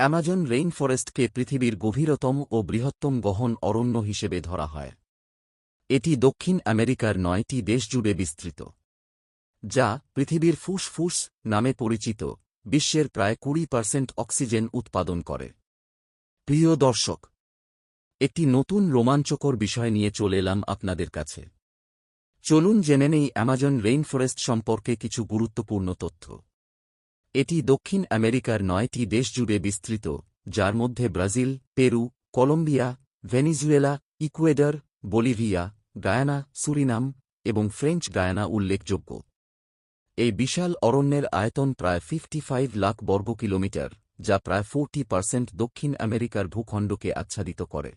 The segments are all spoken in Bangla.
অ্যামাজন রেইন ফরেস্টকে পৃথিবীর গভীরতম ও বৃহত্তম গহন অরণ্য হিসেবে ধরা হয়। এটি দক্ষিণ আমেরিকার নয়টি দেশ জুড়ে বিস্তৃত, যা পৃথিবীর ফুসফুস নামে পরিচিত, বিশ্বের প্রায় কুড়ি পার্সেন্ট অক্সিজেন উৎপাদন করে। প্রিয় দর্শক, একটি নতুন রোমাঞ্চকর বিষয় নিয়ে চলে এলাম আপনাদের কাছে। চলুন জেনে নেই অ্যামাজন রেইন ফরেস্ট সম্পর্কে কিছু গুরুত্বপূর্ণ তথ্য। এটি দক্ষিণ আমেরিকার নয়টি দেশ জুড়ে বিস্তৃত, যার মধ্যে Brazil, Peru, Colombia, Venezuela, Ecuador, Bolivia, Guyana, Suriname এবং ফ্রেঞ্চ গায়ানা উল্লেখযোগ্য। এই বিশাল অরণ্যের আয়তন প্রায় ফিফটি ফাইভ লাখ বর্গ কিলোমিটার, যা প্রায় ফোরটি পার্সেন্ট দক্ষিণ আমেরিকার ভূখণ্ডকে আচ্ছাদিত করে।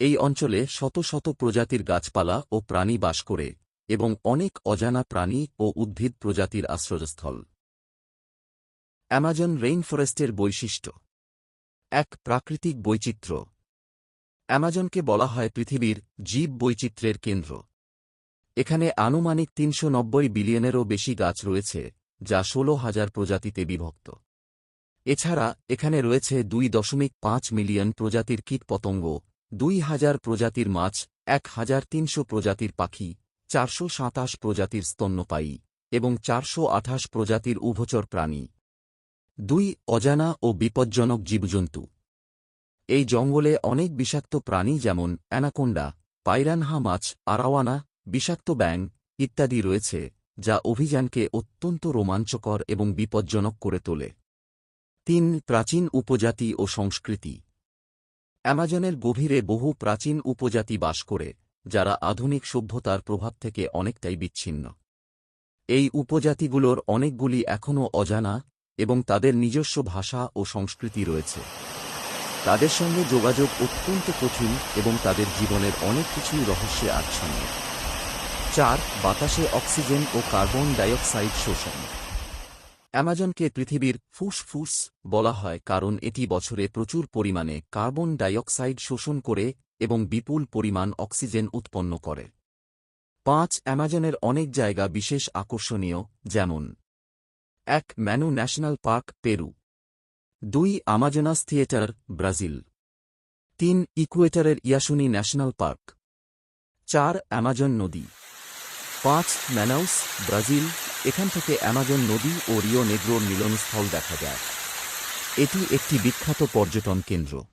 এই অঞ্চলে শত শত প্রজাতির গাছপালা ও প্রাণী বাস করে এবং অনেক অজানা প্রাণী ও উদ্ভিদ প্রজাতির আশ্রয়স্থল। অ্যামাজন রেইন ফরেস্টের বৈশিষ্ট্য। এক, প্রাকৃতিক বৈচিত্র্য। অ্যামাজনকে বলা হয় পৃথিবীর জীব বৈচিত্র্যের কেন্দ্র। এখানে আনুমানিক তিনশো নব্বই বিলিয়নেরও বেশি গাছ রয়েছে, যা ষোলো হাজার প্রজাতিতে বিভক্ত। এছাড়া এখানে রয়েছে দুই দশমিক পাঁচ মিলিয়ন প্রজাতির কীটপতঙ্গ, দুই হাজার প্রজাতির মাছ, এক হাজার তিনশো প্রজাতির পাখি, চারশো সাতাশ প্রজাতির স্তন্যপায়ী এবং চারশো আঠাশ প্রজাতির উভচর প্রাণী। দুই অজানা ও বিপজ্জনক জীবজন্তু। এই জঙ্গলে অনেক বিষাক্ত প্রাণী যেমন অ্যানাকোন্ডা, পাইরানহা মাছ, আরাওয়ানা, বিষাক্ত ব্যাং ইত্যাদি রয়েছে, যা অভিযানকে অত্যন্ত রোমাঞ্চকর এবং বিপজ্জনক করে তোলে। তিন প্রাচীন উপজাতি ও সংস্কৃতি। অ্যামাজনের গভীরে বহু প্রাচীন উপজাতি বাস করে, যারা আধুনিক সভ্যতার প্রভাব থেকে অনেকটাই বিচ্ছিন্ন। এই উপজাতিগুলোর অনেকগুলি এখনও অজানা এবং তাদের নিজস্ব ভাষা ও সংস্কৃতি রয়েছে। তাদের সঙ্গে যোগাযোগ অত্যন্ত কঠিন এবং তাদের জীবনের অনেক কিছুই রহস্যে আচ্ছন্ন। চার, বাতাসে অক্সিজেন ও কার্বন ডাইঅক্সাইড শোষণ। অ্যামাজনকে পৃথিবীর ফুসফুস বলা হয় কারণ এটি বছরে প্রচুর পরিমাণে কার্বন ডাইঅক্সাইড শোষণ করে এবং বিপুল পরিমাণ অক্সিজেন উৎপন্ন করে। পাঁচ, অ্যামাজনের অনেক জায়গা বিশেষ আকর্ষণীয়, যেমন এক ম্যানু ন্যাশনাল পার্ক, পেরু। দুই আমাজনাস থিয়েটার, ব্রাজিল। তিন ইকুয়েটারের ইয়াসুনি ন্যাশনাল পার্ক। চার অ্যামাজন নদী। পাঁচ ম্যানাউস ব্রাজিল। এখান থেকে অ্যামাজন নদী ও রিও নেগ্রোর মিলনস্থল দেখা যায়। এটি একটি বিখ্যাত পর্যটন কেন্দ্র।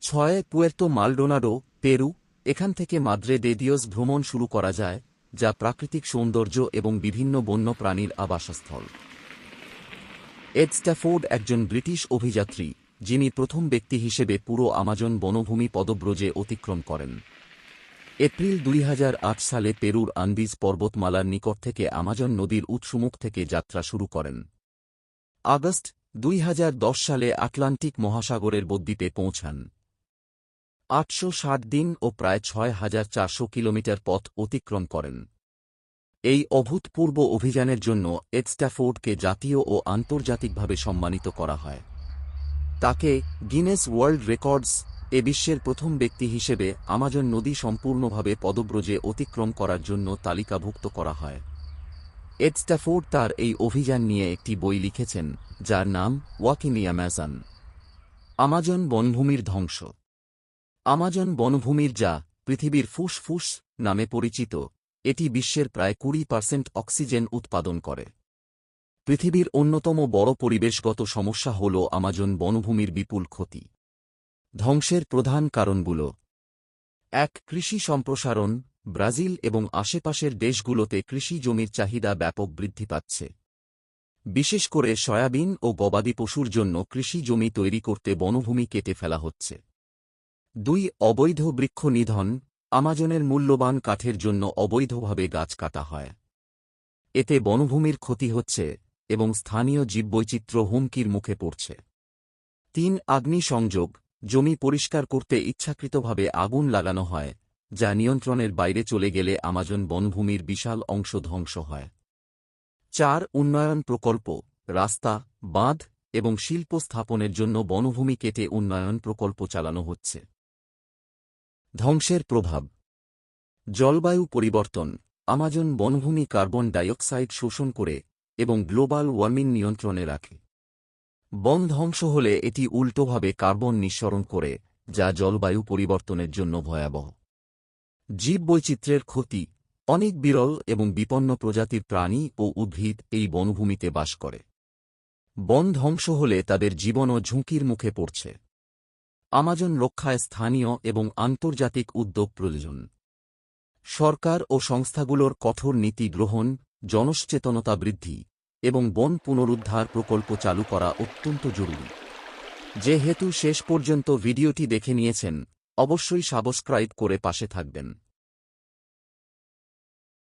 ছয় পুয়ের্তো মালডোনাডো পেরু। এখান থেকে মাদ্রে ডেডিওস ভ্রমণ শুরু করা যায়, যা প্রাকৃতিক সৌন্দর্য এবং বিভিন্ন বন্য প্রাণীর আবাসস্থল। এড স্ট্যাফোর্ড একজন ব্রিটিশ অভিযাত্রী, যিনি প্রথম ব্যক্তি হিসেবে পুরো আমাজন বনভূমি পদব্রজে অতিক্রম করেন। এপ্রিল দুই হাজার আট সালে পেরুর আন্দিজ পর্বতমালার নিকট থেকে আমাজন নদীর উৎসমুখ থেকে যাত্রা শুরু করেন। আগস্ট দুই হাজার দশ সালে আটলান্টিক মহাসাগরের বদ্বীপে পৌঁছান। আটশো ষাট দিন ও প্রায় ছয় হাজার চারশো কিলোমিটার পথ অতিক্রম করেন। এই অভূতপূর্ব অভিযানের জন্য এডস্ট্যাফোর্ডকে জাতীয় ও আন্তর্জাতিকভাবে সম্মানিত করা হয়। তাকে গিনেস ওয়ার্ল্ড রেকর্ডস এ বিশ্বের প্রথম ব্যক্তি হিসেবে আমাজন নদী সম্পূর্ণভাবে পদব্রজে অতিক্রম করার জন্য তালিকাভুক্ত করা হয়। এডস্ট্যাফোর্ড তার এই অভিযান নিয়ে একটি বই লিখেছেন, যার নাম ওয়াকিনি অ্যামাজন। আমাজন বনভূমির ধ্বংস। আমাজন বনভূমির যা পৃথিবীর ফুসফুস নামে পরিচিত এটি বিশ্বের প্রায় কুড়ি পার্সেন্ট অক্সিজেন উৎপাদন করে। পৃথিবীর অন্যতম বড় পরিবেশগত সমস্যা হল আমাজন বনভূমির বিপুল ক্ষতি। ধ্বংসের প্রধান কারণগুলো। এক, কৃষি সম্প্রসারণ। ব্রাজিল এবং আশেপাশের দেশগুলোতে কৃষি জমির চাহিদা ব্যাপক বৃদ্ধি পাচ্ছে। বিশেষ করে সয়াবিন ও গবাদি পশুর জন্য কৃষি জমি তৈরি করতে বনভূমি কেটে ফেলা হচ্ছে। দুই, অবৈধ বৃক্ষ নিধন। আমাজনের মূল্যবান কাঠের জন্য অবৈধভাবে গাছ কাটা হয়। এতে বনভূমির ক্ষতি হচ্ছে এবং স্থানীয় জীববৈচিত্র্য হুমকির মুখে পড়ছে। তিন আগ্নি সংযোগ জমি পরিষ্কার করতে ইচ্ছাকৃতভাবে আগুন লাগানো হয়, যা নিয়ন্ত্রণের বাইরে চলে গেলে আমাজন বনভূমির বিশাল অংশ ধ্বংস হয়। চার উন্নয়ন প্রকল্প, রাস্তা, বাঁধ এবং শিল্প স্থাপনের জন্য বনভূমি কেটে উন্নয়ন প্রকল্প চালানো হচ্ছে। ধ্বংসের প্রভাব। জলবায়ু পরিবর্তন, আমাজন বনভূমি কার্বন ডাইঅক্সাইড শোষণ করে এবং গ্লোবাল ওয়ার্মিং নিয়ন্ত্রণে রাখে। বন ধ্বংস হলে এটি উল্টোভাবে কার্বন নিঃসরণ করে, যা জলবায়ু পরিবর্তনের জন্য ভয়াবহ। জীববৈচিত্র্যের ক্ষতি, অনেক বিরল এবং বিপন্ন প্রজাতির প্রাণী ও উদ্ভিদ এই বনভূমিতে বাস করে। বন ধ্বংস হলে তাদের জীবনও ঝুঁকির মুখে পড়ছে। আমাজন রক্ষায় স্থানীয় এবং আন্তর্জাতিক উদ্যোগ প্রয়োজন। সরকার ও সংস্থাগুলোর কঠোর নীতি গ্রহণ, জনসচেতনতা বৃদ্ধি এবং বন পুনরুদ্ধার প্রকল্প চালু করা অত্যন্ত জরুরি। যেহেতু শেষ পর্যন্ত ভিডিওটি দেখে নিয়েছেন, অবশ্যই সাবস্ক্রাইব করে পাশে থাকবেন।